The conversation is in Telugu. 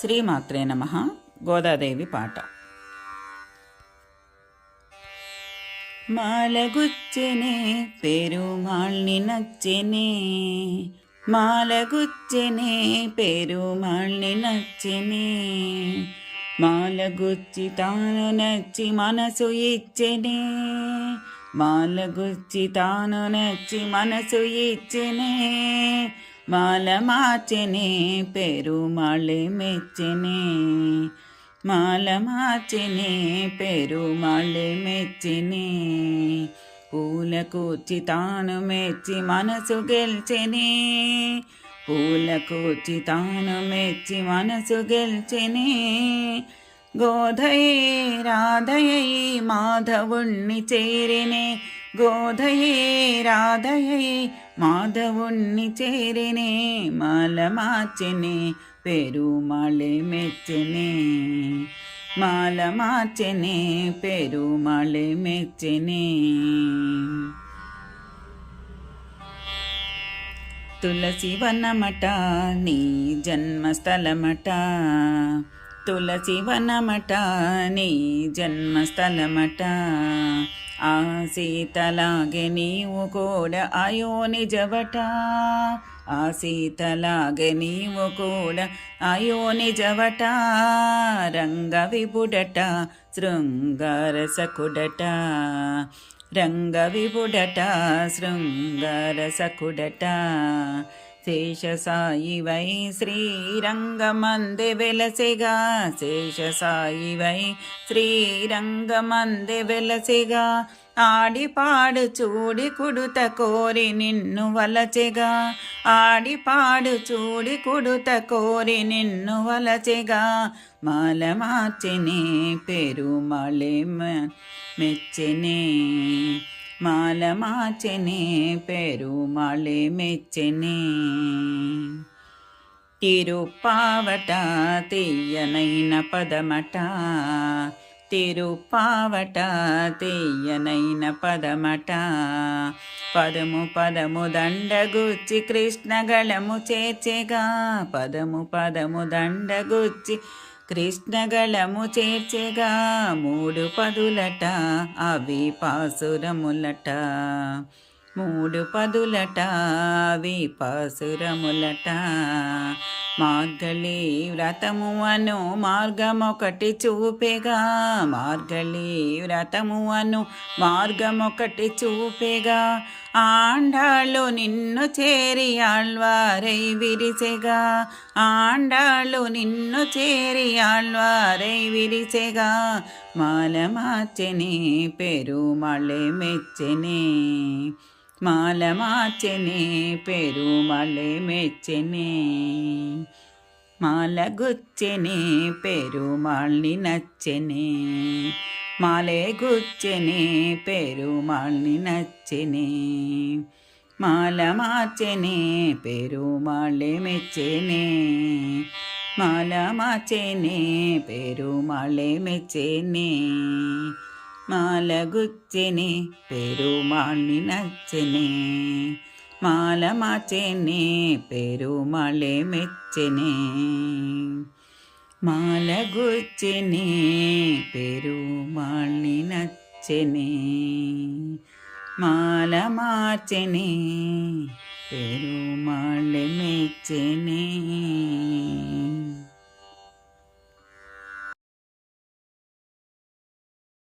శ్రీమాత్రే నమ. గోదాదేవి పాట. మాలగుచ్చెనే పెరుమాళ్ళని నచ్చెనే. మాలగుచ్చెనే పెరుమాళ్ళని నచ్చెనే. మాలగుచ్చి తాను నచ్చి మనసు ఇచ్చెనే. మాలగుచ్చి తాను నచ్చి మనసు ఇచ్చెనే. మాల మార్చెనే మెచ్చిని. మెచ్చెనే మాల మెచ్చిని. పూలకూర్చి తాను మెచ్చి మనసు గెలిచిని. పూలకూర్చి తాను మెచ్చి మనసు గెలిచిని. గోధయ రాధయ మాధవుణ్ణి చేరినే. గోధయే రాధయే మాధవుణ్ణి చేరినే మాల పెరుమాళే మెచ్చనే. మాల పెరుమాళే మెచ్చనే. తులసి వనమట నీ జన్మస్థలమట. తులసి వనమట నీ జన్మస్థలమట. ఆ సీతలాగే నీవు కూడా అయో నిజవట. ఆ సీతలాగే నీవు కూడా అయో నిజవట. రంగ విపుడట శృంగారసకుడట. రంగ విపుడట శృంగారసకుడట. శేషసాయి శేషసాయివై శ్రీరంగమందె శేషసాయి వై శ్రీరంగమందె వెలసిగా. ఆడి పాడు చూడి కుడుత కోరి నిన్ను వలచెగా. ఆడి పాడు చూడి కుడుత కోరి నిన్ను వలచెగా. మాల మార్చినే పెరుమాళే మెచ్చెనే. మాల మార్చెనే పెరుమాళే మెచ్చెనే. తిరుపావట తీయనైన పదమట తిరుపావట తీయనైన పదమట. పదము పదము దండగుచ్చి కృష్ణగళము చేర్చెగా పదము పదము దండగుచ్చి కృష్ణగళము చేర్చెగా మూడు పదులట అవి పాసురములట. మూడు పదులట విపాసురములట మార్గళి వ్రతము అను మార్గమొకటి చూపెగా మార్గళి వ్రతము అను మార్గమొకటి చూపెగా. ఆండాళ్ళు నిన్ను చేరి ఆళ్వారై విరిసెగా ఆండాళ్ళు నిన్ను చేరి ఆళ్వారై విరిసెగా. మాల మార్చెనే పెరుమాళే మెచ్చెనే. మాల మార్చెనే పెరుమాళే మెచ్చెనే మాల గుచ్చెనే పెరుమాళ్ళని నచ్చెనే మాలే గుచ్చెనే పెరుమాళ్ళని నచ్చెనే మాల మార్చెనే పెరుమాళ్ళే మెచ్చెనే మాల మార్చెనే పెరుమాళ్ళే మెచ్చెనే మాల గుచ్చెనే పెరుమాళ్ళని